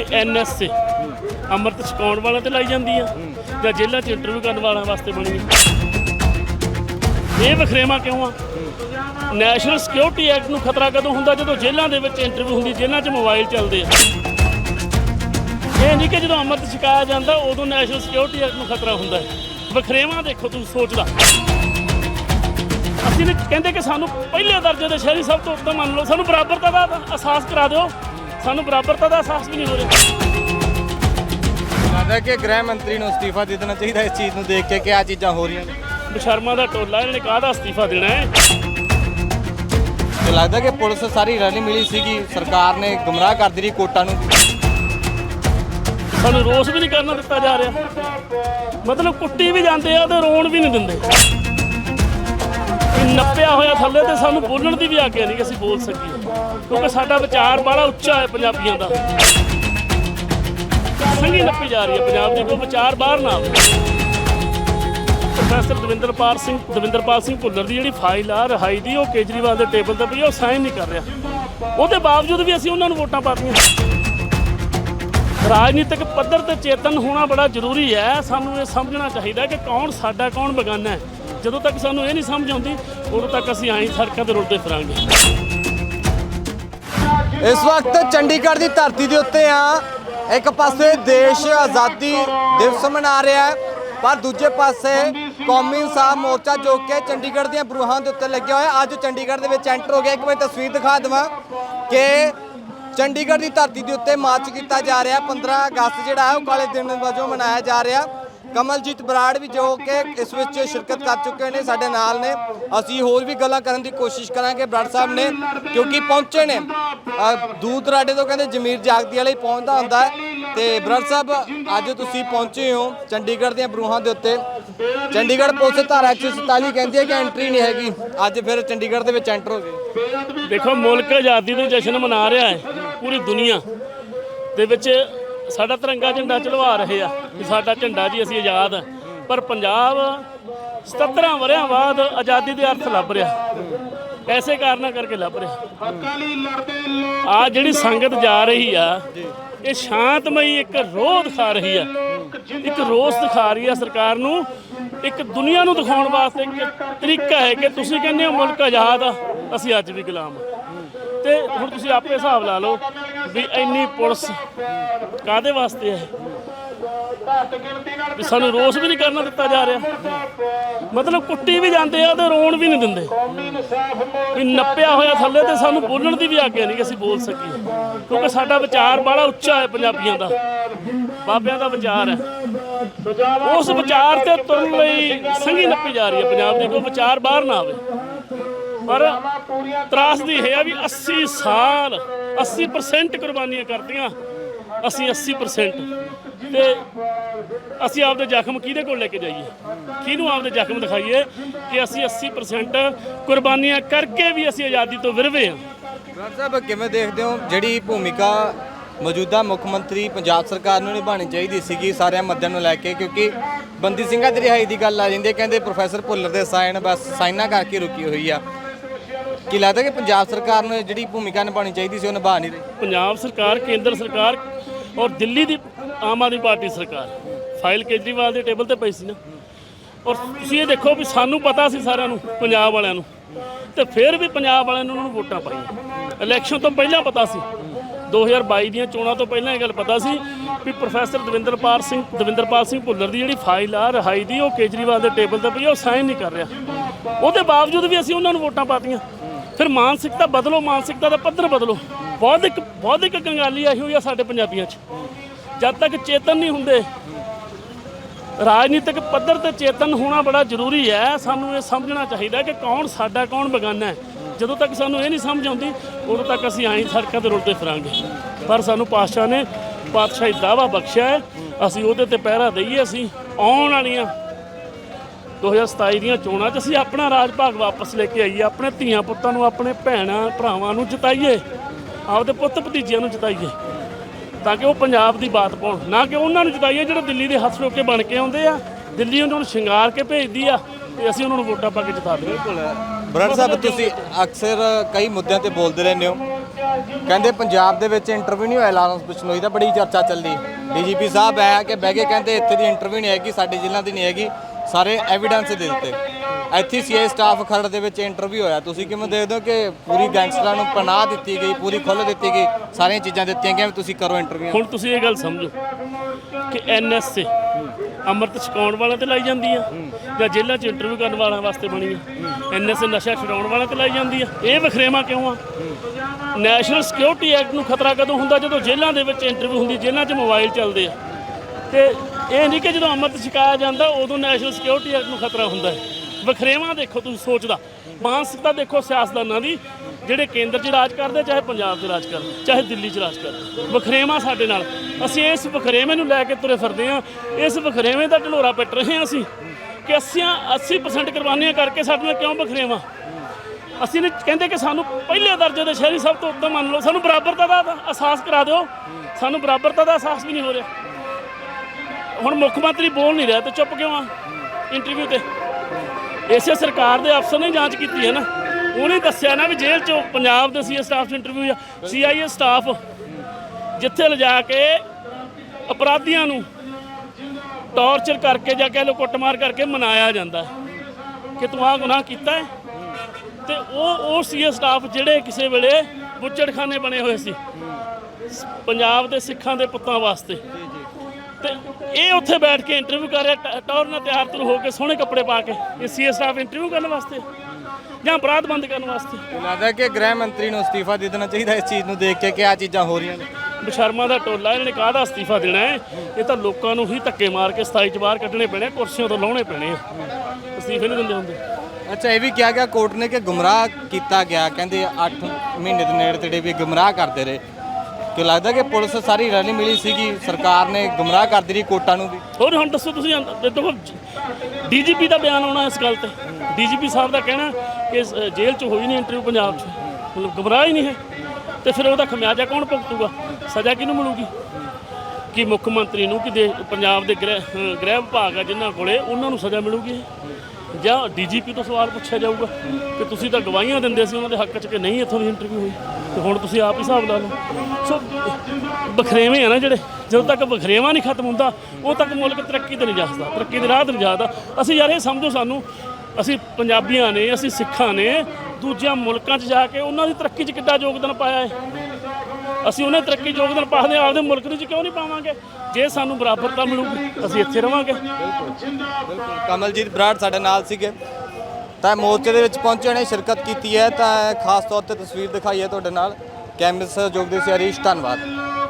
ਕਿ ਐਨਐਸਏ ਅੰਮ੍ਰਿਤ ਛਕਾਉਣ ਵਾਲਿਆਂ ਤੇ ਲਾਈ ਜਾਂਦੀ ਆ ਜਾਂ ਜੇਲ੍ਹਾਂ 'ਚ ਇੰਟਰਵਿਊ ਕਰਨ ਵਾਲਿਆਂ ਵਾਸਤੇ ਬਣੀ ਆ। ਇਹ ਵਖਰੇਵਾ ਕਿਉਂ ਆ? ਨੈਸ਼ਨਲ ਸਿਕਿਉਰਿਟੀ ਐਕਟ ਨੂੰ ਖਤਰਾ ਕਦੋਂ ਹੁੰਦਾ? ਜਦੋਂ ਜੇਲ੍ਹਾਂ ਦੇ ਵਿੱਚ ਇੰਟਰਵਿਊ ਹੁੰਦੀ, ਜੇਲ੍ਹਾਂ 'ਚ ਮੋਬਾਈਲ ਚੱਲਦੇ ਆ। ਇਹ ਨਹੀਂ ਕਿ ਜਦੋਂ ਅੰਮ੍ਰਿਤ ਛਕਾਇਆ ਜਾਂਦਾ, ਉਦੋਂ ਨੈਸ਼ਨਲ ਸਿਕਿਉਰਿਟੀ ਐਕਟ ਨੂੰ ਖਤਰਾ ਹੁੰਦਾ ਹੈ। ਵਖਰੇਵਾ ਦੇਖੋ ਤੁਸੀਂ ਸੋਚਦਾ ਅਸੀਂ ਕਹਿੰਦੇ ਕਿ ਸਾਨੂੰ ਪਹਿਲੇ ਦਰਜੇ ਦੇ ਸ਼ਹਿਰੀ ਸਭ ਤੋਂ ਉੱਤਮ ਮੰਨ ਲਓ, ਸਾਨੂੰ ਬਰਾਬਰਤਾ ਦਾ ਅਹਿਸਾਸ ਕਰਾ ਦਿਓ। ਸਾਨੂੰ ਬਰਾਬਰਤਾ ਦਾ ਅਹਿਸਾਸ ਵੀ ਨਹੀਂ ਹੋ ਰਿਹਾ। ਲੱਗਦਾ ਕਿ ਗ੍ਰਹਿ ਮੰਤਰੀ ਨੂੰ ਅਸਤੀਫਾ ਦੇ ਦੇਣਾ ਚਾਹੀਦਾ ਇਸ ਚੀਜ਼ ਨੂੰ ਦੇਖ ਕੇ ਕਿ ਆ ਚੀਜ਼ਾਂ ਹੋ ਰਹੀਆਂ ਨੇ। ਬਸ਼ਰਮਾ ਦਾ ਟੋਲਾ ਇਹਨਾਂ ਕਾਹਦਾ ਅਸਤੀਫਾ ਦੇਣਾ ਹੈ? ਤੇ ਲੱਗਦਾ ਕਿ ਪੁਲਿਸ ਸਾਰੀ ਰਲੀ ਮਿਲੀ ਸੀਗੀ ਸਰਕਾਰ ਨੇ ਗੁੰਮਰਾਹ ਕਰਦੀ ਰਹੀ ਕੋਟਾਂ ਨੂੰ। ਸਾਨੂੰ ਰੋਸ ਵੀ ਨਹੀਂ ਕਰਨਾ ਦਿੱਤਾ ਜਾ ਰਿਹਾ। ਮਤਲਬ ਕੁੱਟੀ ਵੀ ਜਾਂਦੇ ਆ ਤੇ ਰੋਣ ਵੀ ਨਹੀਂ ਦਿੰਦੇ। ਇਹ ਨੱਪਿਆ ਹੋਇਆ ਥੱਲੇ ਤੇ ਸਾਨੂੰ ਬੋਲਣ ਦੀ ਵੀ ਆਗਿਆ ਨਹੀਂ ਕਿ ਅਸੀਂ ਬੋਲ ਸਕੀਏ। ਕਿਉਂਕਿ ਸਾਡਾ ਵਿਚਾਰ ਬੜਾ ਉੱਚਾ ਹੈ ਪੰਜਾਬੀਆਂ ਦਾ। ਸੰਗੀ ਨੱਪੀ ਜਾ ਰਹੀ ਹੈ ਪੰਜਾਬ ਦੀ, ਕੋਈ ਵਿਚਾਰ ਬਾਹਰ ਨਾ ਆਵੇ। ਪ੍ਰੋਫੈਸਰ ਦਵਿੰਦਰਪਾਲ ਸਿੰਘ ਦਵਿੰਦਰਪਾਲ ਸਿੰਘ ਭੁੱਲਰ ਦੀ ਜਿਹੜੀ ਫਾਈਲ ਆ, ਰਿਹਾਈ ਦੀ, ਉਹ ਕੇਜਰੀਵਾਲ ਦੇ ਟੇਬਲ ਤੇ ਪਈ ਉਹ ਸਾਈਨ ਨਹੀਂ ਕਰ ਰਿਹਾ। ਉਹਦੇ ਬਾਵਜੂਦ ਵੀ ਅਸੀਂ ਉਹਨਾਂ ਨੂੰ ਵੋਟਾਂ ਪਾਤੀਆਂ। ਰਾਜਨੀਤਿਕ ਪੱਧਰ ਤੇ ਚੇਤਨ ਹੋਣਾ ਬੜਾ ਜ਼ਰੂਰੀ ਹੈ। ਸਾਨੂੰ ਇਹ ਸਮਝਣਾ ਚਾਹੀਦਾ ਕਿ ਕੌਣ ਸਾਡਾ, ਕੌਣ ਬਗਾਨਾ ਹੈ। ਜਦੋਂ ਤੱਕ ਸਾਨੂੰ ਇਹ ਨਹੀਂ ਸਮਝ ਆਉਂਦੀ, ਉਦੋਂ ਤੱਕ ਅਸੀਂ ਆਈ ਸੜਕਾਂ ਤੇ ਰੁਲਦੇ ਫਿਰਾਂਗੇ। ਇਸ ਵਕਤ ਚੰਡੀਗੜ੍ਹ ਦੀ ਧਰਤੀ ਦੇ ਉੱਤੇ ਆ। ਇੱਕ ਪਾਸੇ ਦੇਸ਼ ਆਜ਼ਾਦੀ ਦਿਵਸ ਮਨਾ ਰਿਹਾ ਹੈ, ਪਰ ਦੂਜੇ ਪਾਸੇ ਕੌਮੀ ਇਨਸਾਫ ਮੋਰਚਾ ਜੋ ਕਿ ਚੰਡੀਗੜ੍ਹ ਦੀਆਂ ਬਰੂਹਾਂ ਦੇ ਉੱਤੇ ਲੱਗਿਆ ਹੋਇਆ, ਅੱਜ ਚੰਡੀਗੜ੍ਹ ਦੇ ਵਿੱਚ ਐਂਟਰ ਹੋ ਗਿਆ। ਇੱਕ ਵਾਰ ਤਸਵੀਰ ਦਿਖਾ ਦੇਵਾਂ ਕਿ ਚੰਡੀਗੜ੍ਹ ਦੀ ਧਰਤੀ ਦੇ ਉੱਤੇ ਮਾਰਚ ਕੀਤਾ ਜਾ ਰਿਹਾ। 15 ਅਗਸਤ ਜਿਹੜਾ ਹੈ, ਉਹ ਕਾਲੇ ਦਿਨ ਵਜੋਂ ਮਨਾਇਆ ਜਾ ਰਿਹਾ। ਕਮਲਜੀਤ ਬਰਾੜ ਵੀ ਜੋ ਕਿ ਇਸ ਵਿੱਚ ਸ਼ਿਰਕਤ ਕਰ ਚੁੱਕੇ ਨੇ, ਸਾਡੇ ਨਾਲ ਨੇ। ਅਸੀਂ ਹੋਰ ਵੀ ਗੱਲਾਂ ਕਰਨ ਦੀ ਕੋਸ਼ਿਸ਼ ਕਰਾਂਗੇ ਬਰਾੜ ਸਾਹਿਬ ਨੇ, ਕਿਉਂਕਿ ਪਹੁੰਚੇ ਨੇ। ਦੂਰ ਦਰਾਡੇ ਤੋਂ ਕਹਿੰਦੇ ਜ਼ਮੀਰ ਜਾਗਦੀ ਵਾਲੇ ਪਹੁੰਚਦਾ ਹੁੰਦਾ ਹੈ। ਤੇ ਬਰਾੜ ਸਾਹਿਬ, ਅੱਜ ਤੁਸੀਂ ਪਹੁੰਚੇ ਹੋ ਚੰਡੀਗੜ੍ਹ ਦੀਆਂ ਬਰੂਹਾਂ ਦੇ ਉੱਤੇ। ਚੰਡੀਗੜ੍ਹ ਪੁਲਿਸ ਧਾਰਾ 147 ਕਹਿੰਦੀ ਹੈ ਕਿ ਐਂਟਰੀ ਨਹੀਂ ਹੈਗੀ। ਅੱਜ ਫਿਰ ਚੰਡੀਗੜ੍ਹ ਦੇ ਵਿੱਚ ਐਂਟਰ ਹੋ ਗਏ। ਦੇਖੋ, ਮੁਲਕ ਆਜ਼ਾਦੀ ਦੇ ਜਸ਼ਨ ਮਨਾ ਰਿਹਾ ਹੈ, ਪੂਰੀ ਦੁਨੀਆ ਦੇ ਵਿੱਚ ਸਾਡਾ ਤਿਰੰਗਾ ਝੰਡਾ ਚਲਵਾ ਰਹੇ ਆ ਵੀ ਸਾਡਾ ਝੰਡਾ ਜੀ ਅਸੀਂ ਆਜ਼ਾਦ ਆ। ਪਰ ਪੰਜਾਬ 77 ਵਰਿਆਂ ਬਾਅਦ ਆਜ਼ਾਦੀ ਦੇ ਅਰਥ ਲੱਭ ਰਿਹਾ। ਐਸੇ ਕਾਰਨਾਂ ਕਰਕੇ ਲੱਭ ਰਿਹਾ। ਆ ਜਿਹੜੀ ਸੰਗਤ ਜਾ ਰਹੀ ਆ, ਇਹ ਸ਼ਾਂਤਮਈ ਇੱਕ ਰੋਹ ਦਿਖਾ ਰਹੀ ਆ। ਇੱਕ ਰੋਸ ਦਿਖਾ ਰਹੀ ਆ ਸਰਕਾਰ ਨੂੰ। ਇੱਕ ਦੁਨੀਆ ਨੂੰ ਦਿਖਾਉਣ ਵਾਸਤੇ ਇੱਕ ਤਰੀਕਾ ਹੈ ਕਿ ਤੁਸੀਂ ਕਹਿੰਦੇ ਹੋ ਮੁਲਕ ਆਜ਼ਾਦ ਆ, ਅਸੀਂ ਅੱਜ ਵੀ ਗੁਲਾਮ ਆ। ਤੇ ਹੁਣ ਤੁਸੀਂ ਆਪੇ ਹਿਸਾਬ ਲਾ ਲਓ ਵੀ ਇੰਨੀ ਪੁਲਿਸ ਕਾਦੇ ਵਾਸਤੇ ਹੈ? ਵੀ ਸਾਨੂੰ ਰੋਸ ਵੀ ਨਹੀਂ ਕਰਨਾ ਦਿੱਤਾ ਜਾ ਰਿਹਾ। ਮਤਲਬ ਕੁੱਟੀ ਵੀ ਜਾਂਦੇ ਆ ਤੇ ਰੋਣ ਵੀ ਨਹੀਂ ਦਿੰਦੇ। ਵੀ ਨੱਪਿਆ ਹੋਇਆ ਥੱਲੇ ਤੇ ਸਾਨੂੰ ਬੋਲਣ ਦੀ ਵੀ ਆਗਿਆ ਨਹੀਂ ਕਿ ਅਸੀਂ ਬੋਲ ਸਕੀਏ। ਕਿਉਂਕਿ ਸਾਡਾ ਵਿਚਾਰ ਬੜਾ ਉੱਚਾ ਹੈ ਪੰਜਾਬੀਆਂ ਦਾ। ਬਾਬਿਆਂ ਦਾ ਵਿਚਾਰ ਹੈ। ਉਸ ਵਿਚਾਰ ਤੇ ਤੁਰਨ ਲਈ ਸੰਗੀ ਨੱਪੀ ਜਾ ਰਹੀ ਹੈ ਪੰਜਾਬ ਦੀ ਕੋਈ ਵਿਚਾਰ ਬਾਹਰ ਨਾ ਆਵੇ। ਪਰ ਤਰਾਸਦੀ ਇਹ ਆ ਵੀ 80 ਸਾਲ 80% ਕੁਰਬਾਨੀਆਂ ਕਰਤੀਆਂ। ਅਸੀਂ 80% ਤੇ ਅਸੀਂ ਆਪਦੇ ਜ਼ਖਮ ਕਿਹਦੇ ਕੋਲ ਲੈ ਕੇ ਜਾਈਏ? ਕਿਹਨੂੰ ਆਪਦੇ ਜ਼ਖਮ ਦਿਖਾਈਏ ਕਿ ਅਸੀਂ 80% ਕੁਰਬਾਨੀਆਂ ਕਰਕੇ ਵੀ ਅਸੀਂ ਆਜ਼ਾਦੀ ਤੋਂ ਵਿਰਵੇ ਹਾਂ? ਡਾਕਟਰ ਸਾਹਿਬ, ਕਿਵੇਂ ਦੇਖਦੇ ਹੋ? ਜਿਹੜੀ ਭੂਮਿਕਾ ਮੌਜੂਦਾ ਮੁੱਖ ਮੰਤਰੀ ਪੰਜਾਬ ਸਰਕਾਰ ਨੂੰ ਨਿਭਾਉਣੀ ਚਾਹੀਦੀ ਸੀਗੀ ਸਾਰਿਆਂ ਮੱਦਿਆਂ ਨੂੰ ਲੈ ਕੇ, ਕਿਉਂਕਿ ਬੰਦੀ ਸਿੰਘਾਂ ਦੀ ਰਿਹਾਈ ਦੀ ਗੱਲ ਆ ਜਾਂਦੀ ਹੈ, ਕਹਿੰਦੇ ਪ੍ਰੋਫੈਸਰ ਭੁੱਲਰ ਦੇ ਸਾਈਨ ਬਸ ਸਾਈਨਾਂ ਕਰਕੇ ਰੁਕੀ ਹੋਈ ਆ। ਕੀ ਲੱਗਦਾ ਕਿ ਪੰਜਾਬ ਸਰਕਾਰ ਨੂੰ ਜਿਹੜੀ ਭੂਮਿਕਾ ਨਿਭਾਉਣੀ ਚਾਹੀਦੀ ਸੀ ਉਹ ਨਿਭਾ ਨਹੀਂ ਰਹੀ? ਪੰਜਾਬ ਸਰਕਾਰ ਕੇਂਦਰ ਸਰਕਾਰ ਔਰ ਦਿੱਲੀ ਦੀ ਆਮ ਆਦਮੀ ਪਾਰਟੀ ਸਰਕਾਰ। ਫਾਈਲ ਕੇਜਰੀਵਾਲ ਦੇ ਟੇਬਲ ਤੇ ਪਈ ਸੀ ਨਾ। ਔਰ ਤੁਸੀਂ ਇਹ ਦੇਖੋ ਵੀ ਸਾਨੂੰ ਪਤਾ ਸੀ ਸਾਰਿਆਂ ਨੂੰ ਪੰਜਾਬ ਵਾਲਿਆਂ ਨੂੰ। ਤੇ ਫਿਰ ਵੀ ਪੰਜਾਬ ਵਾਲਿਆਂ ਨੇ ਉਹਨਾਂ ਨੂੰ ਵੋਟਾਂ ਪਾਈਆਂ। ਇਲੈਕਸ਼ਨ ਤੋਂ ਪਹਿਲਾਂ ਪਤਾ ਸੀ। 2022 ਦੀਆਂ ਚੋਣਾਂ ਤੋਂ ਪਹਿਲਾਂ ਇਹ ਗੱਲ ਪਤਾ ਸੀ ਵੀ ਪ੍ਰੋਫੈਸਰ ਦਵਿੰਦਰਪਾਲ ਸਿੰਘ ਦਵਿੰਦਰਪਾਲ ਸਿੰਘ ਭੁੱਲਰ ਦੀ ਜਿਹੜੀ ਫਾਈਲ ਆ ਰਿਹਾਈ ਦੀ ਉਹ ਕੇਜਰੀਵਾਲ ਦੇ ਟੇਬਲ ਤੇ ਪਈ ਆ, ਉਹ ਸਾਈਨ ਨਹੀਂ ਕਰ ਰਿਹਾ। ਉਹਦੇ ਬਾਵਜੂਦ ਵੀ ਅਸੀਂ ਉਹਨਾਂ ਨੂੰ ਵੋਟਾਂ ਪਾਤੀਆਂ। ਫਿਰ ਮਾਨਸਿਕਤਾ ਬਦਲੋ, ਮਾਨਸਿਕਤਾ ਦਾ ਪੱਧਰ ਬਦਲੋ। ਬੌਧਿਕ ਬੌਧਿਕ ਕੰਗਾਲੀ ਆਹੀ ਹੋਈ ਆ ਸਾਡੇ ਪੰਜਾਬੀਆਂ 'ਚ। ਜਦ ਤੱਕ ਚੇਤਨ ਨਹੀਂ ਹੁੰਦੇ, ਰਾਜਨੀਤਿਕ ਪੱਧਰ ਤੇ ਚੇਤਨ ਹੋਣਾ ਬੜਾ ਜ਼ਰੂਰੀ ਹੈ। ਸਾਨੂੰ ਇਹ ਸਮਝਣਾ ਚਾਹੀਦਾ ਕਿ ਕੌਣ ਸਾਡਾ, ਕੌਣ ਬਗਾਨਾ ਹੈ। ਜਦੋਂ ਤੱਕ ਸਾਨੂੰ ਇਹ ਨਹੀਂ ਸਮਝ ਆਉਂਦੀ, ਉਦੋਂ ਤੱਕ ਅਸੀਂ ਆਈ ਸੜਕਾਂ ਤੇ ਰੁਲਦੇ ਫਿਰਾਂਗੇ। ਪਰ ਸਾਨੂੰ ਪਾਤਸ਼ਾਹ ਨੇ, ਪਾਤਸ਼ਾਹੀ ਦਾਵਾ ਬਖਸ਼ਿਆ ਹੈ। ਅਸੀਂ ਉਹਦੇ ਤੇ ਪਹਿਰਾ ਦਈਏ ਅਸੀਂ। ਆਉਣ ਵਾਲੀਆਂ 2027 ਦੀਆਂ ਚੋਣਾਂ 'ਚ ਅਸੀਂ ਆਪਣਾ ਰਾਜ ਭਾਗ ਵਾਪਸ ਲੈ ਕੇ ਆਈਏ ਆਪਣੇ ਧੀਆਂ ਪੁੱਤਾਂ ਨੂੰ ਆਪਣੇ ਭੈਣਾਂ ਭਰਾਵਾਂ ਨੂੰ ਜਿਤਾਈਏ ਆਪਦੇ ਪੁੱਤ ਭਤੀਜਿਆਂ ਨੂੰ ਜਿਤਾਈਏ ਤਾਂ ਕਿ ਉਹ ਪੰਜਾਬ ਦੀ ਬਾਤ ਪਾਉਣ ਨਾ ਕਿ ਉਹਨਾਂ ਨੂੰ ਜਿਤਾਈਏ ਜਿਹੜੇ ਦਿੱਲੀ ਦੇ ਹੱਥ ਰੋਕੇ ਬਣ ਕੇ ਆਉਂਦੇ ਆ ਦਿੱਲੀ ਉਹਨਾਂ ਨੂੰ ਸ਼ਿੰਗਾਰ ਕੇ ਭੇਜਦੀ ਆ ਤੇ ਅਸੀਂ ਉਹਨਾਂ ਨੂੰ ਵੋਟਾਂ ਪਾ ਕੇ ਜਿਤਾ ਦੇਵਾਂਗੇ। ਬਰਾੜ ਸਾਹਿਬ ਤੁਸੀਂ ਅਕਸਰ ਕਈ ਮੁੱਦਿਆਂ ਤੇ ਬੋਲਦੇ ਰਹਿੰਦੇ ਹੋ। ਕਹਿੰਦੇ ਪੰਜਾਬ ਦੇ ਵਿੱਚ ਇੰਟਰਵਿਊ ਨਹੀਂ ਹੋਇਆ ਲਾਰੈਂਸ ਬਿਸ਼ਨੋਈ ਦਾ ਬੜੀ ਚਰਚਾ ਚੱਲੀ ਡੀਜੀਪੀ ਸਾਹਿਬ ਆਇਆ ਕਿ ਬਹਿ ਕੇ ਕਹਿੰਦੇ ਇੱਥੇ ਦੀ ਇੰਟਰਵਿਊ ਨਹੀਂ ਹੈਗੀ ਸਾਡੇ ਜ਼ਿਲ੍ਹਾ ਦੀ ਨਹੀਂ ਹੈਗੀ। ਸਾਰੇ ਐਵੀਡੈਂਸ ਦੇ ਦਿੱਤੇ ਇੱਥੇ ਸੀਏ ਸਟਾਫ ਖਰੜ ਦੇ ਵਿੱਚ ਇੰਟਰਵਿਊ ਹੋਇਆ। ਤੁਸੀਂ ਕਿਵੇਂ ਦੇਖਦੇ ਹੋ ਕਿ ਪੂਰੀ ਗੈਂਗਸਟਰਾਂ ਨੂੰ ਪਨਾਹ ਦਿੱਤੀ ਗਈ, ਪੂਰੀ ਖੁੱਲ੍ਹ ਦਿੱਤੀ ਗਈ, ਸਾਰੀਆਂ ਚੀਜ਼ਾਂ ਦਿੱਤੀਆਂ ਗਈਆਂ ਵੀ ਤੁਸੀਂ ਕਰੋ ਇੰਟਰਵਿਊ ਹੁਣ ਤੁਸੀਂ ਇਹ ਗੱਲ ਸਮਝੋ ਕਿ ਐਨਐਸਏ ਅੰਮ੍ਰਿਤ ਛਕਾਉਣ ਵਾਲਿਆਂ ਤੇ ਲਾਈ ਜਾਂਦੀ ਆ ਜਾਂ ਜੇਲ੍ਹਾਂ 'ਚ ਇੰਟਰਵਿਊ ਕਰਨ ਵਾਲਿਆਂ ਵਾਸਤੇ ਬਣੀ ਆ? ਐਨਐਸਏ ਨਸ਼ਾ ਛਡਾਉਣ ਵਾਲਿਆਂ ਤੇ ਲਾਈ ਜਾਂਦੀ ਆ? ਇਹ ਵਖਰੇਵਾ ਕਿਉਂ ਆ? ਨੈਸ਼ਨਲ ਸਿਕਿਉਰਿਟੀ ਐਕਟ ਨੂੰ ਖਤਰਾ ਕਦੋਂ ਹੁੰਦਾ? ਜਦੋਂ ਜੇਲ੍ਹਾਂ ਦੇ ਵਿੱਚ ਇੰਟਰਵਿਊ ਹੁੰਦੀ, ਜੇਲ੍ਹਾਂ 'ਚ ਮੋਬਾਈਲ ਚੱਲਦੇ ਆ। ਤੇ ਇਹ ਨਹੀਂ ਕਿ ਜਦੋਂ ਅੰਮ੍ਰਿਤ ਛਕਾਇਆ ਜਾਂਦਾ, ਉਦੋਂ ਨੈਸ਼ਨਲ ਸਿਕਿਉਰਿਟੀ ਐਕਟ ਨੂੰ ਖਤਰਾ ਹੁੰਦਾ ਹੈ। ਵਖਰੇਵਾ ਦੇਖੋ ਤੁਸੀਂ ਸੋਚਦਾ। ਮਾਨਸਿਕਤਾ ਦੇਖੋ ਸਿਆਸਤਦਾਨਾਂ ਦੀ, ਜਿਹੜੇ ਕੇਂਦਰ 'ਚ ਰਾਜ ਕਰਦੇ, ਚਾਹੇ ਪੰਜਾਬ 'ਚ ਰਾਜ ਕਰਦੇ, ਚਾਹੇ ਦਿੱਲੀ 'ਚ ਰਾਜ ਕਰਦੇ। ਵਖਰੇਵਾ ਸਾਡੇ ਨਾਲ। ਅਸੀਂ ਇਸ ਵਖਰੇਵੇਂ ਨੂੰ ਲੈ ਕੇ ਤੁਰੇ ਫਿਰਦੇ ਹਾਂ। ਇਸ ਵਖਰੇਵੇਂ ਦਾ ਢਨੋਰਾ ਪਿੱਟ ਰਹੇ ਹਾਂ ਅਸੀਂ ਕਿ ਅਸੀਂ 80% ਕੁਰਬਾਨੀਆਂ ਕਰਕੇ ਸਾਡੇ ਨਾਲ ਕਿਉਂ ਵਖਰੇਵਾ? ਅਸੀਂ ਨੇ ਕਹਿੰਦੇ ਕਿ ਸਾਨੂੰ ਪਹਿਲੇ ਦਰਜੇ ਦੇ ਸ਼ਹਿਰੀ ਸਭ ਤੋਂ ਉੱਤਮ ਮੰਨ ਲਓ। ਸਾਨੂੰ ਬਰਾਬਰਤਾ ਦਾ ਅਹਿਸਾਸ ਕਰਾ ਦਿਓ। ਸਾਨੂੰ ਬਰਾਬਰਤਾ ਦਾ ਅਹਿਸਾਸ ਵੀ ਨਹੀਂ ਹੋ ਰਿਹਾ। ਹੁਣ ਮੁੱਖ ਮੰਤਰੀ ਬੋਲ ਨਹੀਂ ਰਿਹਾ ਤੇ ਚੁੱਪ ਕਿਉਂ ਆ? ਇੰਟਰਵਿਊ ਤੇ। ਇਸੇ ਸਰਕਾਰ ਦੇ ਅਫਸਰ ਨੇ ਜਾਂਚ ਕੀਤੀ ਹੈ ਨਾ। ਉਹਨੇ ਦੱਸਿਆ ਨਾ ਵੀ ਜੇਲ੍ਹ ਚੋਂ ਪੰਜਾਬ ਦੇ ਸੀਏ ਸਟਾਫ 'ਚ ਇੰਟਰਵਿਊ ਆ ਸੀਆਈਏ ਸਟਾਫ ਜਿੱਥੇ ਲਿਜਾ ਕੇ ਅਪਰਾਧੀਆਂ ਨੂੰ ਟੌਰਚਰ ਕਰਕੇ ਜਾਂ ਕਹਿ ਲਓ ਕੁੱਟਮਾਰ ਕਰਕੇ ਮਨਾਇਆ ਜਾਂਦਾ। ਕਿ ਤੂੰ ਆਹ ਗੁਨਾਹ ਕੀਤਾ ਹੈ? ਤੇ ਉਹ ਉਹ ਸੀਏ ਸਟਾਫ ਜਿਹੜੇ ਕਿਸੇ ਵੇਲੇ ਬੁੱਚੜਖਾਨੇ ਬਣੇ ਹੋਏ ਸੀ, ਪੰਜਾਬ ਦੇ ਸਿੱਖਾਂ ਦੇ ਪੁੱਤਾਂ ਵਾਸਤੇ। ਤੇ ਇਹ ਉੱਥੇ ਬੈਠ ਕੇ ਇੰਟਰਵਿਊ ਕਰ ਰਿਹਾ ਟੌਰ ਨਾਲ ਤਿਆਰ ਤੁਰ ਹੋ ਕੇ ਸੋਹਣੇ ਕੱਪੜੇ ਪਾ ਕੇ ਇਹ ਸੀਏ ਸਟਾਫ ਇੰਟਰਵਿਊ ਕਰਨ ਵਾਸਤੇ ਜਾਂ ਅਪਰਾਧ ਬੰਦ ਕਰਨ ਵਾਸਤੇ? ਲੱਗਦਾ ਕਿ ਗ੍ਰਹਿ ਮੰਤਰੀ ਨੂੰ ਅਸਤੀਫਾ ਦੇ ਦੇਣਾ ਚਾਹੀਦਾ ਇਸ ਚੀਜ਼ ਨੂੰ ਦੇਖ ਕੇ ਕਿ ਆ ਚੀਜ਼ਾਂ ਹੋ ਰਹੀਆਂ ਨੇ। ਬਸ਼ਰਮਾ ਦਾ ਟੋਲਾ ਇਹਨਾਂ ਨੇ ਕਾਹਦਾ ਅਸਤੀਫਾ ਦੇਣਾ ਹੈ? ਇਹ ਤਾਂ ਲੋਕਾਂ ਨੂੰ ਹੀ ਧੱਕੇ ਮਾਰ ਕੇ 27 ਚ ਬਾਹਰ ਕੱਢਣੇ ਪੈਣੇ ਕੁਰਸੀਆਂ ਤੋਂ ਲਾਉਣੇ ਪੈਣੇ ਅਸਤੀਫੇ ਨਹੀਂ ਦਿੰਦੇ ਹੁੰਦੇ। ਅੱਛਾ ਇਹ ਵੀ ਕਿਹਾ ਗਿਆ ਕੋਰਟ ਨੇ ਕਿ ਗੁੰਮਰਾਹ ਕੀਤਾ ਗਿਆ ਕਹਿੰਦੇ 8 ਮਹੀਨੇ ਦੇ ਨੇੜੇ ਤੇੜੇ ਵੀ ਗੁੰਮਰਾਹ ਕਰਦੇ ਰਹੇ। ਕਿ ਲੱਗਦਾ ਕਿ ਪੁਲਿਸ ਸਾਰੀ ਰਲੀ ਮਿਲੀ ਸੀਗੀ ਸਰਕਾਰ ਨੇ ਗੁੰਮਰਾਹ ਕਰਦੀ ਰਹੀ ਕੋਰਟਾਂ ਨੂੰ ਵੀ? ਹੋਰ ਹੁਣ ਦੱਸੋ ਤੁਸੀਂ ਅੰਦ- ਦੇਖੋ, ਡੀਜੀਪੀ ਦਾ ਬਿਆਨ ਆਉਣਾ ਇਸ ਗੱਲ ਤੇ। ਡੀਜੀਪੀ ਸਾਹਿਬ ਦਾ ਕਹਿਣਾ ਕਿ ਸ- ਜੇਲ੍ਹ 'ਚ ਹੋਈ ਨਹੀਂ ਇੰਟਰਵਿਊ ਪੰਜਾਬ 'ਚ। ਮਤਲਬ ਘਬਰਾ ਹੀ ਨਹੀਂ ਹੈ। ਤੇ ਫਿਰ ਉਹਦਾ ਖਮਿਆਜਾ ਕੌਣ ਭੁਗਤੂਗਾ? ਸਜ਼ਾ ਕਿਹਨੂੰ ਮਿਲੂਗੀ? ਕਿ ਮੁੱਖ ਮੰਤਰੀ ਨੂੰ ਕਿ ਦੇ- ਪੰਜਾਬ ਦੇ ਗ੍ਰਹਿ ਅਹ ਗ੍ਰਹਿ ਵਿਭਾਗ ਆ ਜਿਨ੍ਹਾਂ ਕੋਲੇ ਉਹਨਾਂ ਨੂੰ ਸਜ਼ਾ ਮਿਲੂਗੀ ਜਾਂ ਡੀਜੀਪੀ ਤੋਂ ਸਵਾਲ ਪੁੱਛਿਆ ਜਾਊਗਾ ਕਿ ਤੁਸੀਂ ਤਾਂ ਗਵਾਹੀਆਂ ਦਿੰਦੇ ਸੀ ਉਹਨਾਂ ਦੇ ਹੱਕ 'ਚ ਕਿ ਨਹੀਂ ਇੱਥੋਂ ਦੀ ਇੰਟਰਵਿਊ ਹੋਈ? ਤੇ ਹੁਣ ਤੁਸੀਂ ਆਪ ਹੀ ਹਿਸਾਬ ਲਾ ਲਓ। ਸੋ ਬਖਰੇਵੇਂ ਆ ਨਾ ਜਿਹੜੇ ਜਦੋਂ ਤੱਕ ਬਖਰੇਵਾ ਨਹੀਂ ਖਤਮ ਹੁੰਦਾ ਉਹ ਤੱਕ ਮੁਲਕ ਤਰੱਕੀ ਤੇ ਨਹੀਂ ਜਾ ਸਕਦਾ ਤਰੱਕੀ ਦੇ ਰਾਹ ਤੇ ਨਹੀਂ ਜਾਂਦਾ ਅਸੀਂ ਯਾਰ ਇਹ ਸਮਝੋ ਸਾਨੂੰ ਅਸੀਂ ਪੰਜਾਬੀਆਂ ਨੇ ਅਸੀਂ ਸਿੱਖਾਂ ਨੇ ਦੂਜਿਆਂ ਮੁਲਕਾਂ 'ਚ ਜਾ ਕੇ ਉਹਨਾਂ ਦੀ ਤਰੱਕੀ 'ਚ ਕਿੱਡਾ ਯੋਗਦਾਨ ਪਾਇਆ ਹੈ? ਅਸੀਂ ਉਹਨਾਂ ਤਰੱਕੀ 'ਚ ਯੋਗਦਾਨ ਪਾਉਂਦੇ ਹਾਂ, ਆਪਦੇ ਮੁਲਕ ਦੇ ਵਿੱਚ ਕਿਉਂ ਨਹੀਂ ਪਾਵਾਂਗੇ? ਜੇ ਸਾਨੂੰ ਬਰਾਬਰਤਾ ਮਿਲੂਗੀ ਅਸੀਂ ਇੱਥੇ ਰਵਾਂਗੇ। ਬਿਲਕੁਲ। ਕਮਲਜੀਤ ਬਰਾੜ ਸਾਡੇ ਨਾਲ ਸੀਗੇ। ਤਾਂ ਮੋਰਚੇ ਦੇ ਵਿੱਚ ਪਹੁੰਚੇ ਨੇ, ਸ਼ਿਰਕਤ ਕੀਤੀ ਹੈ, ਤਾਂ ਖਾਸ ਤੌਰ ਤੇ ਤਸਵੀਰ ਦਿਖਾਈ ਹੈ ਤੁਹਾਡੇ ਨਾਲ। ਕੈਮਿਸ ਜੋਗਦੇ ਸੀ ਹਰੀਸ਼, ਧੰਨਵਾਦ।